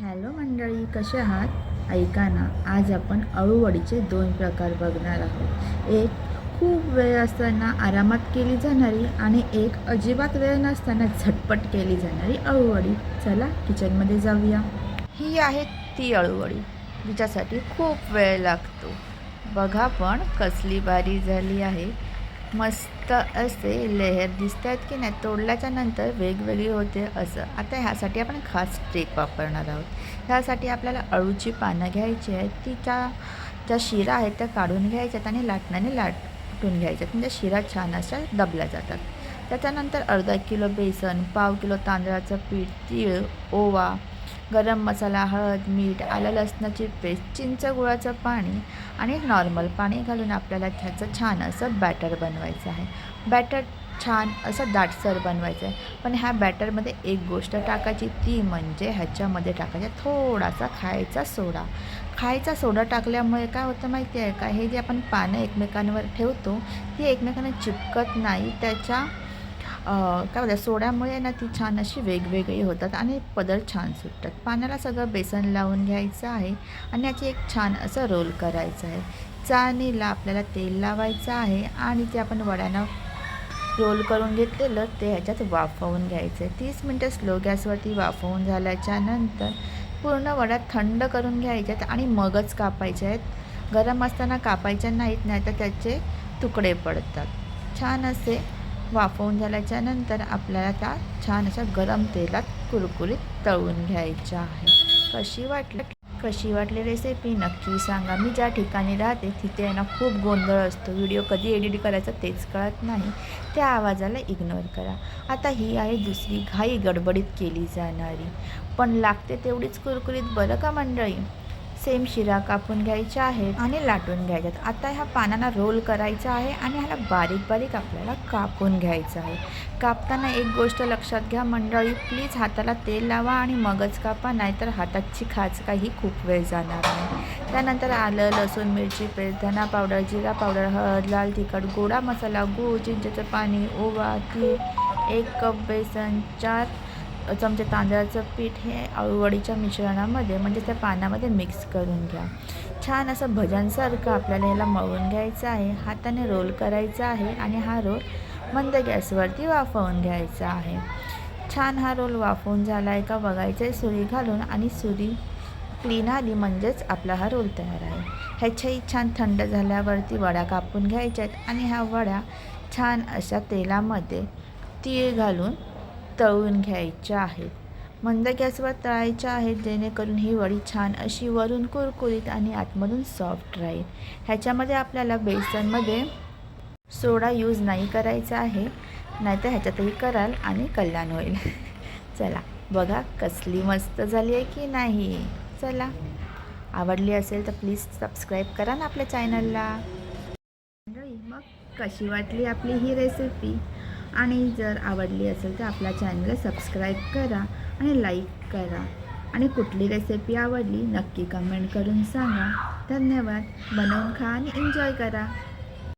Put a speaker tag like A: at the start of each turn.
A: Hello मंडळी कसे आहात? ऐका ना आज आपण अळूवडीचे दोन प्रकार बघणार आहोत. एक खूप वेळ असताना आरामात केली जाणारी आणि एक अजिबात वेळ नसताना झटपट केली जाणारी अळूवडी. चला किचनमध्ये जाऊया. ही आहे ती अळूवडी जिच्यासाठी खूप वेळ लागतो. बघा पण कसली बारी झाली आहे. मस्त असे लेहर दिसत आहेत की नाही तोडल्याच्या नंतर वेगवेगळी होते असं. आता ह्यासाठी आपण खास ट्रिक वापरणार आहोत. ह्यासाठी आपल्याला अळूची पानं घ्यायची आहेत ती त्या ज्या शिरा आहेत त्या काढून घ्यायच्यात आणि लाटण्याने लाटून घ्यायच्यात. म्हणजे शिरा छान अशा दबल्या जातात. त्याच्यानंतर अर्धा किलो बेसन पाव किलो तांदळाचं पीठ तीळ ओवा गरम मसाला हळद मीठ आलं लसणाची पेस्ट चिंच गुळाचं पाणी आणि नॉर्मल पाणी घालून आपल्याला त्याचं छान असं बॅटर बनवायचं आहे. बॅटर छान असं दाटसर बनवायचं आहे. पण ह्या बॅटरमध्ये एक गोष्ट टाकायची ती म्हणजे ह्याच्यामध्ये टाकायचा थोडासा खायचा सोडा. खायचा सोडा टाकल्यामुळे काय होतं माहिती आहे का? हे जे आपण पानं एकमेकांवर ठेवतो ती एकमेकांना चिपकत नाही त्याच्या काय बोलतात सोड्यामुळे ना ती छान अशी वेगवेगळी होतात आणि पदर छान सुटतात. पाण्याला सगळं बेसन लावून घ्यायचं आहे आणि याची एक छान असं रोल करायचं आहे. चाळणीला आपल्याला तेल लावायचं आहे आणि ते आपण वड्यानं रोल करून घेतलेलं ते ह्याच्यात वाफवून घ्यायचं आहे. तीस मिनटं स्लो गॅसवरती वाफवून झाल्याच्यानंतर पूर्ण वड्या थंड करून घ्यायच्यात आणि मगच कापायचे आहेत. गरम असताना कापायच्या नाहीत नाही तर त्याचे तुकडे पडतात. छान असे वाफवून झाल्याच्यानंतर आपल्याला त्या छान अशा गरम तेलात कुरकुरीत तळून घ्यायच्या आहे. कशी वाटली? कशी वाटली रेसिपी नक्की सांगा. मी ज्या ठिकाणी राहते तिथे आहे ना खूप गोंधळ असतो. व्हिडिओ कधी एडिट करायचा तेच कळत नाही. त्या आवाजाला इग्नोर करा. आता ही आहे दुसरी घाई गडबडीत केली जाणारी. पण लागते तेवढीच कुरकुरीत बरं का मंडळी? सेम शिरा कापून घ्यायच्या आहेत आणि लाटून घ्यायच्यात. आता ह्या पानांना रोल करायचा आहे आणि ह्याला बारीक बारीक आपल्याला कापून घ्यायचं आहे. कापताना एक गोष्ट लक्षात घ्या मंडळी प्लीज हाताला तेल लावा आणि मगच कापा नाहीतर हाताची खाचका ही खूप वेळ जाणार आहे त्यानंतर आलं लसूण मिरची पेस्ट धना पावडर जिरा पावडर हळद लाल तिखट गोडा मसाला गूळ चिंचेचं पाणी ओवा ती एक कप बेसन चार चमचे तांदळाचं पीठ हे आळूवडीच्या मिश्रणामध्ये म्हणजे त्या पानामध्ये मिक्स करून घ्या. छान असं भजनसारखं आपल्याला ह्याला मळून घ्यायचं आहे. हाताने रोल करायचा आहे आणि हा रोल मंद गॅसवरती वाफवून घ्यायचा आहे. छान हा रोल वाफवून झाला आहे का बघायचं आहे. सुरी घालून आणि सुरी क्लीन आली म्हणजेच आपला हा रोल तयार आहे. ह्याच्याही छान थंड झाल्यावरती वड्या कापून घ्यायच्या आहेत आणि ह्या वड्या छान अशा तेलामध्ये तीळ घालून तळून घ्यायच्या आहेत. मंद गॅसवर तळायच्या आहेत जेणेकरून ही वडी छान अशी वरून कुरकुरीत आणि आतमधून सॉफ्ट राहील. ह्याच्यामध्ये आपल्याला बेसनमध्ये सोडा यूज नाही करायचा आहे नाहीतर ह्याच्यातही कराल आणि कल्याण होईल. चला बघा कसली मस्त झाली आहे की नाही. चला आवडली असेल तर प्लीज सबस्क्राईब करा ना आपल्या चॅनलला मग कशी वाटली आपली ही रेसिपी आणि जर आवडली असेल तर आपला चॅनल सबस्क्राईब करा आणि लाईक करा. आणि कुठली रेसिपी आवडली नक्की कमेंट करून सांगा. धन्यवाद. बनवून खा आणि एन्जॉय करा.